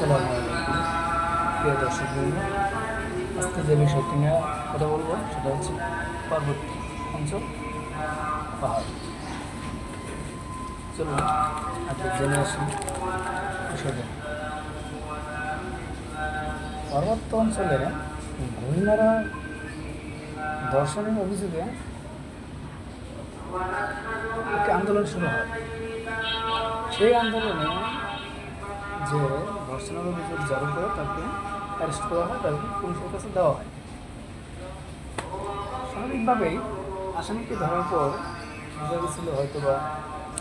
প্রিয় দর্শক বন্ধু, আজকে যে বিষয়টি নিয়ে কথা বলব সেটা হচ্ছে পার্বত্য অঞ্চল পাহাড়। চলুন, আজকে জেনে আসি বিষয়টা। পার্বত্য অঞ্চলে ঘুরিনারা দর্শনের অভিযোগে একটি আন্দোলন শুরু হয়। সেই আন্দোলনে যে ধর্ষণের অভিযোগ যার উপরে তাকে অ্যারেস্ট করা হয় তাকে পুলিশের কাছে দেওয়া হয়। স্বাভাবিকভাবেই আসামিকে ধরার পর বোঝা গেছিল হয়তো বা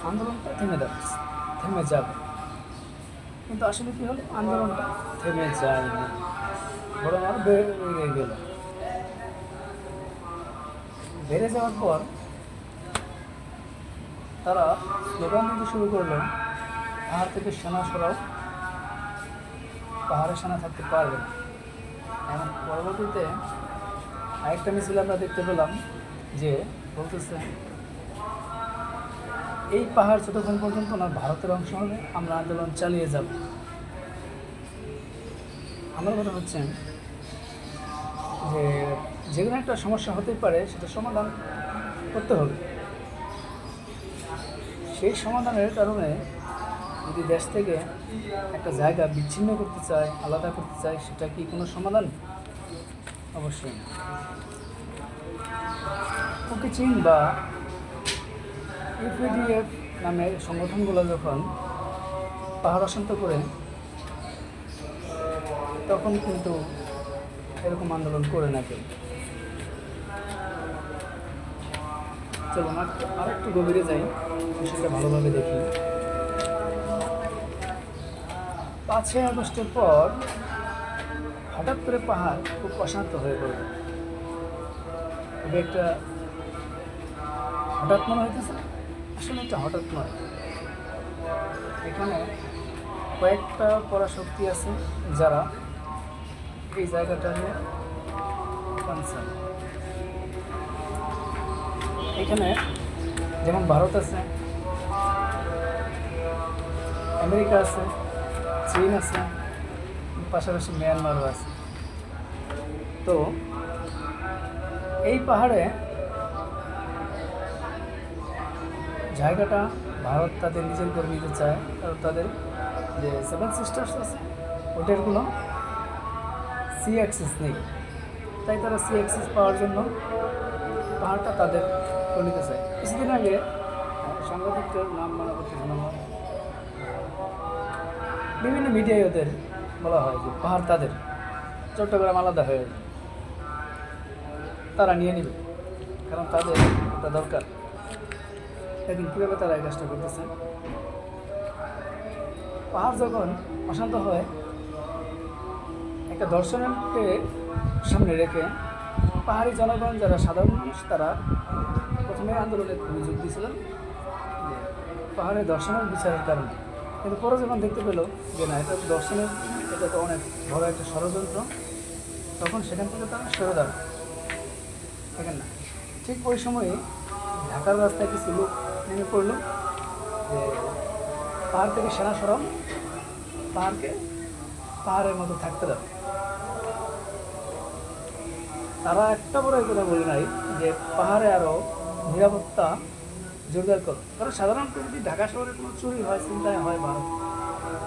আন্দোলনটা থেমে যাচ্ছে, থেমে যাবে। কিন্তু আসলে কী হলো? আন্দোলনটা থেমে যায়নি, বরং আরও বেড়ে গেল। বেড়ে যাওয়ার পর তারা স্লোগান দিতে শুরু করলেন পাহাড় থেকে সেনা সরাও পাহাড়ে সেনা থাকতে পারবে এবং পরবর্তীতে আরেকটা মিছিল আমরা দেখতে পেলাম যে বলতেছে, এই পাহাড় যতক্ষণ পর্যন্ত না ভারতের অংশ হবে আমরা আন্দোলন চালিয়ে যাব। আমার কথা হচ্ছে যে যে কোনো একটা সমস্যা হতেই পারে, সেটা সমাধান করতে হবে। সেই সমাধানের কারণে যদি দেশ থেকে একটা জায়গা বিচ্ছিন্ন করতে চায়, আলাদা করতে চায়, সেটা কি কোনো সমাধান? অবশ্যই ওকে চীন বা ইউপিডিএফ নামের সংগঠনগুলো যখন পাহাড় অশান্ত করে, তখন কিন্তু এরকম আন্দোলন করে না কেউ চলুন, আর আরেকটু গভীরে যাই, বিষয়টা ভালোভাবে দেখি। পাঁচই আগস্টের পর হঠাৎ করে পাহাড় খুব অশান্ত হয়ে পড়বে খুব একটা হঠাৎ মনে হইতেছে আসলে এটা হঠাৎ নয়। এখানে কয়েকটা পরাশক্তি আছে যারা এই জায়গাটা নিয়ে কনসার্ন এখানে যেমন ভারত আছে, আমেরিকা আছে চীন আছে পাশাপাশি মিয়ানমারও আছে। তো এই পাহাড়ে জায়গাটা ভারত তাদের নিজের করে নিতে চায় কারণ তাদের যে সেভেন সিস্টার্স আছে ওটার কোনো সি অ্যাক্সেস নেই। তাই তারা সি অ্যাক্সেস পাওয়ার জন্য পাহাড়টা তাদের করে নিতে চায়। কিছুদিন আগে আহ, সাংবাদিকদের নাম মনে আমার। বিভিন্ন মিডিয়ায় ওদের বলা হয় যে পাহাড় তাদের। চট্টগ্রাম আলাদা হয়ে তারা নিয়ে নেবে, কারণ তাদের এটা দরকার। এখন কীভাবে তারা এই কাজটা করতেছে? পাহাড় যখন অশান্ত হয়, একটা দর্শনকে সামনে রেখে পাহাড়ি জনগণ যারা সাধারণ মানুষ, তারা প্রথমে আন্দোলনে যোগ দিয়েছিলেন পাহাড়ে দর্শনের বিচারের কারণে। কিন্তু পরে যখন দেখতে পেল যে না, এটা দর্শনের এটা তো অনেক বড় একটা ষড়যন্ত্র, তখন সেখান থেকে তারা সরে দাঁড়ায় দেখেন না, ঠিক ওই সময়ে ঢাকার রাস্তায় কিছু লোক নেমে পড়ল যে পাহাড় থেকে সেনা সরম পাহাড়কে পাহাড়ের মতো থাকতে দাও। তারা একটা বড় কথা বলে নাই যে পাহাড়ে আরও নিরাপত্তা জোরদার করো। কারণ সাধারণত যদি ঢাকা শহরে কোনো চুরি হয় চিন্তায় হয় বা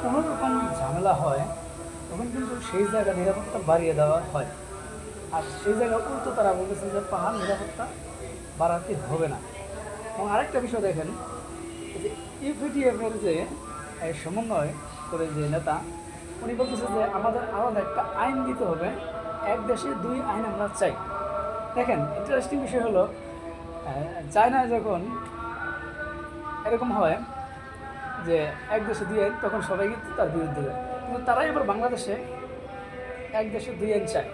কোনো রকম ঝামেলা হয় তখন কিন্তু সেই জায়গা নিরাপত্তা বাড়িয়ে দেওয়া হয়। আর সেই জায়গা উল্টো তারা বলতেছে যে পাহাড় নিরাপত্তা বাড়াতে হবে না। এবং আরেকটা বিষয় দেখেন যে ইউপিটিএফের যে সমন্বয় করে যে নেতা উনি বলতেছে যে আমাদের আলাদা একটা আইন দিতে হবে এক দেশে দুই আইন আমরা চাই। দেখেন ইন্টারেস্টিং বিষয় হলো আহ, চায়নায় যখন এরকম হয় যে এক দেশে দুই আইন, তখন সবাই কিন্তু তার বিরুদ্ধে কিন্তু তারাই আবার বাংলাদেশে এক দেশে দুই আইন চায়।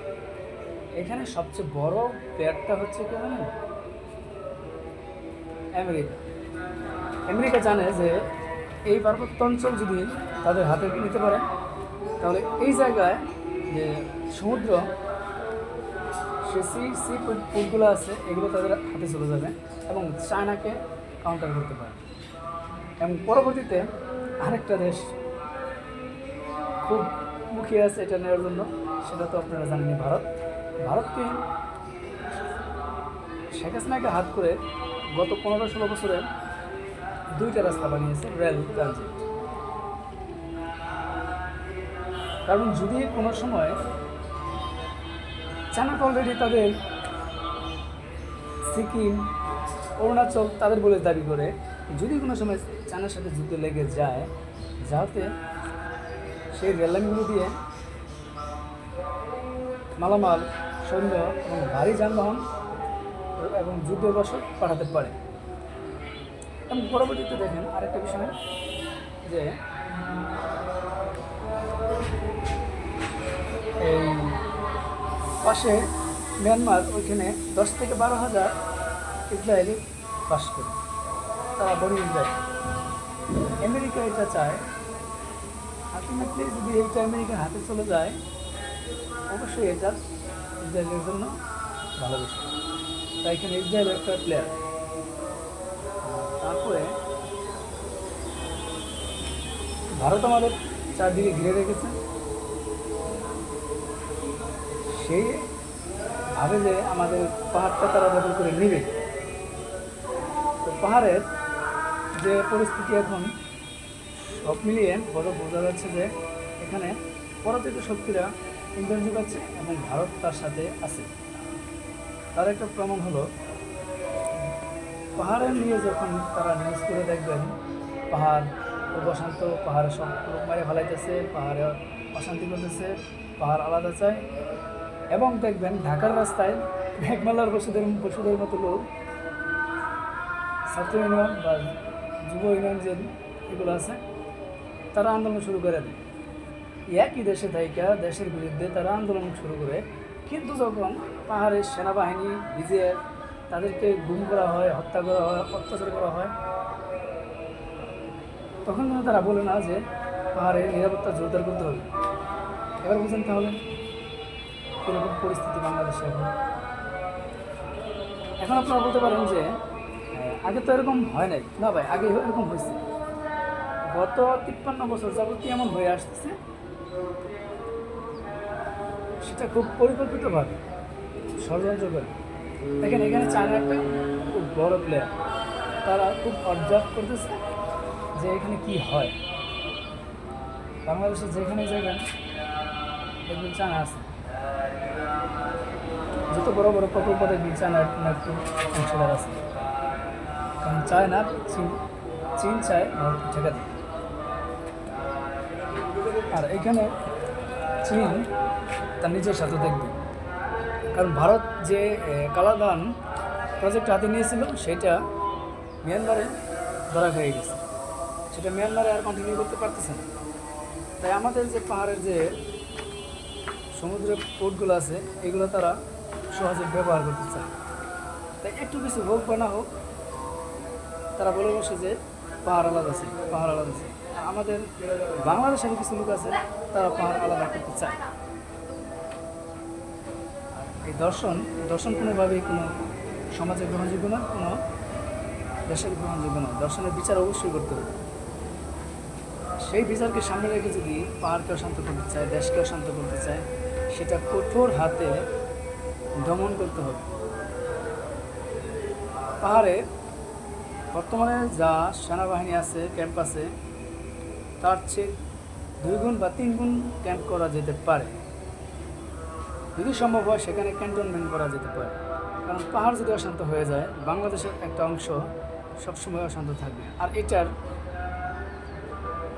এখানে সবচেয়ে বড় প্লেয়ারটা হচ্ছে কি জানেন? আমেরিকা। আমেরিকা জানে যে এই পার্বত্য অঞ্চল যদি তাদের হাতে নিতে পারে, তাহলে এই জায়গায় যে সমুদ্র, সে সি সি পুলগুলো আছে, এগুলো তাদের হাতে চলে যাবে এবং চায়নাকে কাউন্টার করতে পারে। এবং পরবর্তীতে আরেকটা দেশ খুব মুখিয়ে আছে এটা নেওয়ার জন্য, সেটা তো আপনারা জানেনই ভারত। ভারতকে শেখ হাসিনাকে হাত করে গত পনেরো ষোলো বছরে দুইটা রাস্তা বানিয়েছে রেল ট্রানজিট। কারণ যদি কোনো সময় চায়না অলরেডি তাদের সিকিম, অরুণাচল তাদের বলে দাবি করে যদি কোনো সময় চায়নার সাথে যুদ্ধ লেগে যায় যাতে সেই রেললাইনগুলো দিয়ে মালামাল, সৈন্য এবং ভারী যানবাহন এবং যুদ্ধ বসত পাঠাতে পারে। এবং পরবর্তীতে দেখেন আরেকটা বিষয় যে এই পাশে মিয়ানমার ওইখানে দশ থেকে বারো হাজার ইসরায়েলি বাস করে। তারা বড় ইসরায়েল আমেরিকা এটা চায়। আলটিমেটলি যদি এইটা আমেরিকার হাতে চলে যায়, অবশ্যই এটা ইসরায়েলের জন্য ভালো বিষয় তাই এখানে ইসরায়েল একটা প্লেয়ার তারপরে ভারত আমাদের চারদিকে ঘিরে রেখেছে। সেই ভাবে যে আমাদের পাহাড়টা তারা দখল করে নেবে। তো পাহাড়ের যে পরিস্থিতি এখন, সব মিলিয়ে বড় বোঝা যাচ্ছে যে এখানে পরাজিত শক্তিরা ইন্ধন যোগাচ্ছে এবং ভারত তার সাথে আছে। তার একটা প্রমাণ হলো পাহাড়ের নিয়ে যখন তারা নিউজ করে দেখবেন, পাহাড় অশান্ত পাহাড়ে সব লোক মারে ফেলাইতেছে, পাহাড়ে অশান্তি করতেছে, পাহাড় আলাদা চায় এবং দেখবেন ঢাকার রাস্তায় মেঘমালার পশুদের পশুদের মতো লোক ছাত্র ইউনিয়ন বা যুব ইউনিয়ন যে এগুলো আছে, তারা আন্দোলন শুরু করে দেয়। একই দেশে থাইকা, দেশের বিরুদ্ধে তারা আন্দোলন শুরু করে। কিন্তু যখন পাহাড়ের সেনাবাহিনী, বিজেএফ তাদেরকে গুম করা হয়, হত্যা করা হয়, অত্যাচার করা হয়, তখন তারা বলে না যে পাহাড়ে নিরাপত্তা জোরদার করতে হবে। এবার বুঝেন তাহলে কীরকম পরিস্থিতি বাংলাদেশে এখন। এখন আপনারা বলতে পারেন যে আগে তো এরকম হয় নাই। না ভাই, আগে এরকম হয়েছে। গত তিপ্পান্ন বছর যাবতীয় এমন হয়ে আসতেছে। সেটা খুব পরিকল্পিতভাবে ষড়যন্ত্র করে দেখেন, এখানে চায়না একটা খুব বড় প্লেয়ার তারা খুব অবজার্ভ করতেছে যে এখানে কি হয়। বাংলাদেশে যেখানে যাবেন দেখবেন চায়না আছে। যত বড় বড় প্রকল্প দেখবেন চায়না একটু অংশীদার আছে। কারণ চায়না চীন চীন চায় ঠেকা দিতে আর এখানে চীন তার নিজের সাথে দেখবে। কারণ ভারত যে কালাদান প্রজেক্ট হাতে নিয়েছিল, সেটা মিয়ানমারে ধরা হয়ে গেছে। সেটা মিয়ানমারে আর কন্টিনিউ করতে পারতেছে না। তাই আমাদের যে পাহাড়ের যে সমুদ্রের পোর্টগুলো আছে, এগুলো তারা সহজে ব্যবহার করতে চায়। তাই একটু কিছু হোক বা না হোক তারা বলে বসে যে পাহাড় আলাদা আছে, পাহাড় আলাদা আছে। আমাদের বাংলাদেশের কিছু লোক আছে, তারা পাহাড় আলাদা করতে চায়। এই দর্শন দর্শন কোনোভাবেই কোনো সমাজে গ্রহণযোগ্য না, কোনো দেশের গ্রহণযোগ্য না। দর্শনের বিচার অবশ্যই করতে হবে। সেই বিচারকে সামনে রেখে যদি পাহাড়কেও শান্ত করতে চায়, দেশকেও শান্ত করতে চায়, সেটা কঠোর হাতে দমন করতে হবে। পাহাড়ে বর্তমানে যা সেনাবাহিনী আছে, ক্যাম্প আছে, তার চেয়ে দুই গুণ বা তিন গুণ ক্যাম্প করা যেতে পারে। যদি সম্ভব হয়, সেখানে ক্যান্টনমেন্ট করা যেতে পারে। কারণ পাহাড় যদি অশান্ত হয়ে যায়, বাংলাদেশের একটা অংশ সবসময় অশান্ত থাকবে। আর এটার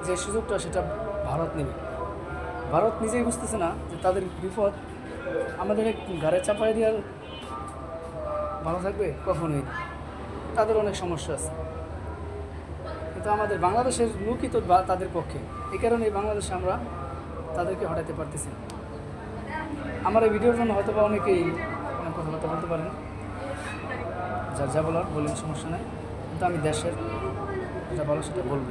যে সুযোগটা, সেটা ভারত নেবে। ভারত নিজেই বুঝতেছে না যে তাদের বিপদ আমাদের ঘাড়ে চাপাই দেওয়ার ভালো থাকবে, কখনোই না। তাদের অনেক সমস্যা আছে। কিন্তু আমাদের বাংলাদেশের লোকই তো তাদের পক্ষে। এই কারণে বাংলাদেশে আমরা তাদেরকে হটাতে পারতেছি আমার এই ভিডিওর জন্য হয়তো বা অনেকেই অনেক কথাবার্তা বলতে পারেন। যার যা বলার বলেন সমস্যা নেই। কিন্তু আমি দেশের যেটা বলার সেটা বলব।